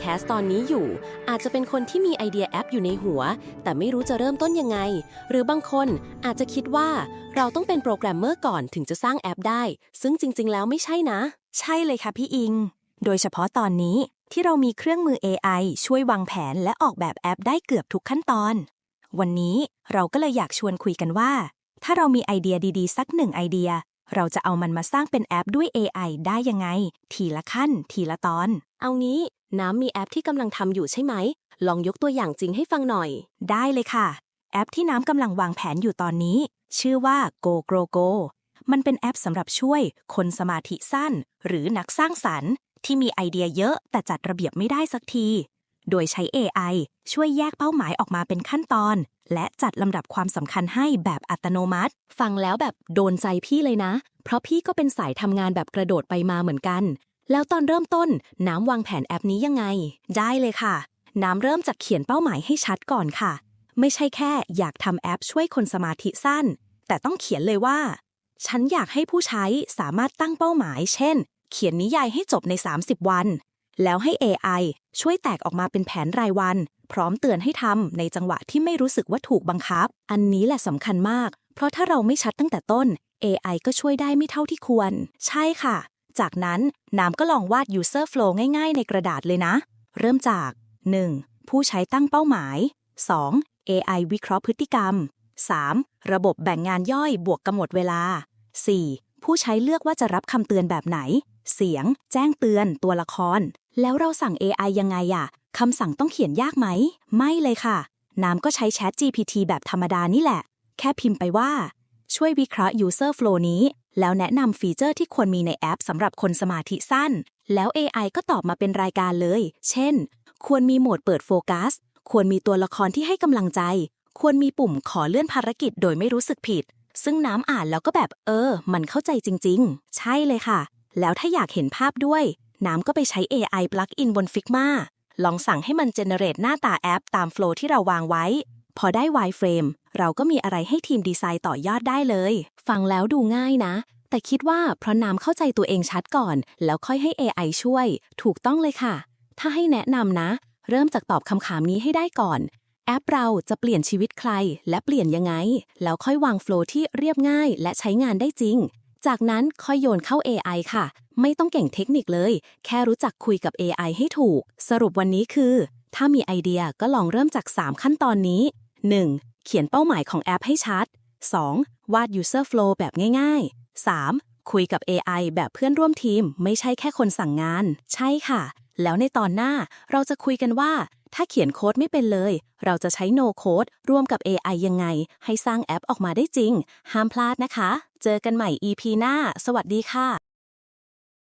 แคสต์ตอนนี้อยู่ อาจจะเป็นคนที่มีไอเดียแอปอยู่ในหัว แต่ไม่รู้จะเริ่มต้นยังไง หรือบางคนอาจจะคิดว่าเราต้องเป็นโปรแกรมเมอร์ก่อนถึงจะสร้างแอปได้ ซึ่งจริง ๆ แล้วไม่ใช่นะ ใช่เลยค่ะพี่อิง โดยเฉพาะตอนนี้ที่เรามีเครื่องมือ AI ช่วยวางแผนและออกแบบแอปได้เกือบทุกขั้นตอน วันนี้เราก็เลยอยากชวนคุยกันว่า ถ้าเรามีไอเดียดีๆ สักหนึ่งไอเดีย เราจะเอามันมาสร้างเป็นแอปด้วย AI ได้ยังไง ทีละขั้น ทีละตอน เอางี้ น้ำมีแอปที่กำลังทำอยู่ใช่ไหม ลองยกตัวอย่างจริงให้ฟังหน่อย ได้เลยค่ะ แอปที่น้ำกำลังวางแผนอยู่ตอนนี้ ชื่อว่า Go Grow Go มันเป็นแอปสำหรับช่วยคนสมาธิสั้น หรือนักสร้างสรรค์ ที่มีไอเดียเยอะแต่จัดระเบียบไม่ได้สักที โดยใช้ AI ช่วยแยกเป้าหมายออกมาเป็นขั้นตอน และจัดลำดับความสำคัญให้แบบอัตโนมัติ ฟังแล้วแบบโดนใจพี่เลยนะ เพราะพี่ก็เป็นสายทำงานแบบกระโดดไปมาเหมือนกัน แล้วตอนเริ่มต้นน้ำวางแผนแอปนี้ยังไง ได้เลยค่ะ น้ำเริ่มจากเขียนเป้าหมายให้ชัดก่อนค่ะ ไม่ใช่แค่อยากทำแอปช่วยคนสมาธิสั้น แต่ต้องเขียนเลยว่า ฉันอยากให้ผู้ใช้สามารถตั้งเป้าหมาย เช่น เขียนนิยายให้จบใน 30 วัน แล้วให้ AI ช่วยแตกออกมาเป็นแผนรายวัน พร้อมเตือนให้ทำในจังหวะที่ไม่รู้สึกว่าถูกบังคับ อันนี้แหละสำคัญมาก เพราะถ้าเราไม่ชัดตั้งแต่ต้น AI ก็ช่วยได้ไม่เท่าที่ควร ใช่ค่ะ จากนั้นน้ำก็ลองวาด user flow ง่ายๆ ในกระดาษเลยนะ เริ่มจาก 1. ผู้ใช้ตั้งเป้าหมาย 2. AI วิเคราะห์พฤติกรรม 3. ระบบแบ่งงานย่อยบวกกำหนดเวลา 4. ผู้ใช้เลือกว่าจะรับคำเตือนแบบไหน เสียง แจ้งเตือน ตัวละคร แล้วเราสั่ง AI ยังไงอะคำสั่งต้องเขียนยากไหม ไม่เลยค่ะ น้ำก็ใช้ Chat GPT แบบธรรมดานี่แหละ แค่พิมพ์ไปว่า ช่วยวิเคราะห์ user flow นี้แล้วแนะนำฟีเจอร์ที่ควรมีในแอปสำหรับคนสมาธิสั้น แล้ว AI ก็ตอบมาเป็นรายการเลย เช่น ควรมีโหมดเปิดโฟกัส ควรมีตัวละครที่ให้กำลังใจ ควรมีปุ่มขอเลื่อนภารกิจโดยไม่รู้สึกผิด ซึ่งน้ำอ่านแล้วก็แบบเออ มันเข้าใจจริง ๆ ใช่เลยค่ะ แล้วถ้าอยากเห็นภาพด้วย น้ำก็ไปใช้ AI plugin บน Figma ลองสั่งให้มัน generate หน้าตาแอปตามโฟล์ที่เราวางไว้ พอได้ wireframe เราก็มีอะไรให้ทีมดีไซน์ต่อยอดได้เลย ฟังแล้วดูง่ายนะ แต่คิดว่าเพราะน้ำเข้าใจตัวเองชัดก่อน แล้วค่อยให้ AI ช่วย ถูกต้องเลยค่ะ ถ้าให้แนะนำนะ เริ่มจากตอบคำถามนี้ให้ได้ก่อน แอปเราจะเปลี่ยนชีวิตใคร และเปลี่ยนยังไง แล้วค่อยวางโฟล์ที่เรียบง่าย และใช้งานได้จริง จากนั้นค่อยโยนเข้า AI ค่ะ ไม่ต้องเก่งเทคนิคเลย แค่รู้จักคุยกับ AI ให้ถูก สรุปวันนี้คือ ถ้ามีไอเดียก็ลองเริ่มจาก 3 ขั้นตอนนี้ 1. เขียนเป้าหมายของแอปให้ชัด 2. วาด user flow แบบง่ายๆ 3. คุยกับ AI แบบเพื่อนร่วมทีม ไม่ใช่แค่คนสั่งงาน ใช่ค่ะ แล้วในตอนหน้าเราจะคุยกันว่า ถ้าเขียนโค้ดไม่เป็นเลย เราจะใช้ no code ร่วมกับ AI ยังไง ให้สร้างแอปออกมาได้จริง ห้ามพลาดนะคะ เจอกันใหม่ EP หน้า สวัสดีค่ะ